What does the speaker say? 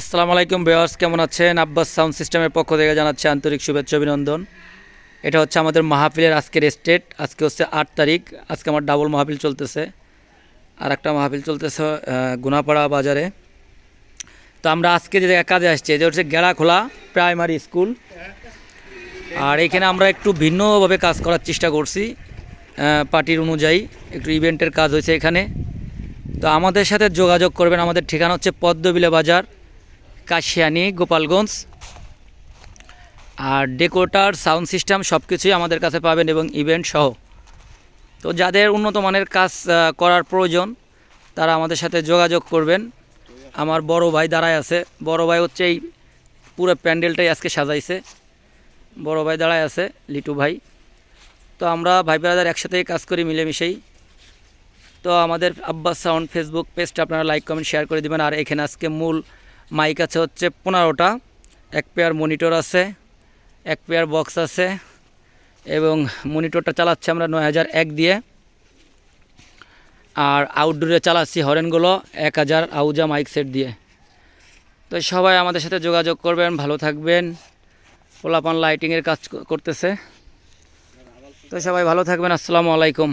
আসসালামু আলাইকুম বেয়ার্স কেমন আছেন? আব্বাস সাউন্ড সিস্টেমের পক্ষ থেকে জানাচ্ছি আন্তরিক শুভেচ্ছা, অভিনন্দন। এটা হচ্ছে আমাদের মাহফিলের আজকের স্টেট। আজকে হচ্ছে আট তারিখ। আজকে আমার ডাবল মাহফিল চলতেছে। আর একটা মাহফিল চলতেছে গুনাপাড়া বাজারে। তো আমরা আজকে যে কাজে আসছি, এটা হচ্ছে গেড়াখোলা প্রাইমারি স্কুল। আর এখানে আমরা একটু ভিন্নভাবে কাজ করার চেষ্টা করছি পার্টির অনুযায়ী। একটু ইভেন্টের কাজ হয়েছে এখানে। তো আমাদের সাথে যোগাযোগ করবেন। আমাদের ঠিকানা হচ্ছে পদ্মবিলা বাজার। কাশিয়ানি, গোপালগঞ্জ। আর ডেকোটার সাউন্ড সিস্টেম সব কিছুই আমাদের কাছে পাবেন এবং ইভেন্ট সহ। তো যাদের উন্নত মানের কাজ করার প্রয়োজন, তারা আমাদের সাথে যোগাযোগ করবেন। আমার বড় ভাই দাঁড়ায় আছে। বড় ভাই হচ্ছে এই পুরো প্যান্ডেলটাই আজকে সাজাইছে। বড় ভাই দাঁড়ায় আছে, লিটু ভাই। তো আমরা ভাই ব্রাদার একসাথেই কাজ করি মিলেমিশেই। তো আমাদের আব্বাস সাউন্ড ফেসবুক পেজটা আপনারা লাইক কমেন্ট শেয়ার করে দেবেন। আর এখানে আজকে মূল মাইক আছে হচ্ছে পনেরোটা, এক পেয়ার মনিটর আছে, এক পেয়ার বক্স আছে এবং মনিটরটা চালাচ্ছি আমরা নয় হাজার এক দিয়ে। আর আউটডোরে চালাচ্ছি হরেনগুলো এক হাজার আউজা মাইক সেট দিয়ে। তো সবাই আমাদের সাথে যোগাযোগ করবেন, ভালো থাকবেন। পোলাপান লাইটিংয়ের কাজ করতেছে। তো সবাই ভালো থাকবেন, আসসালামু আলাইকুম।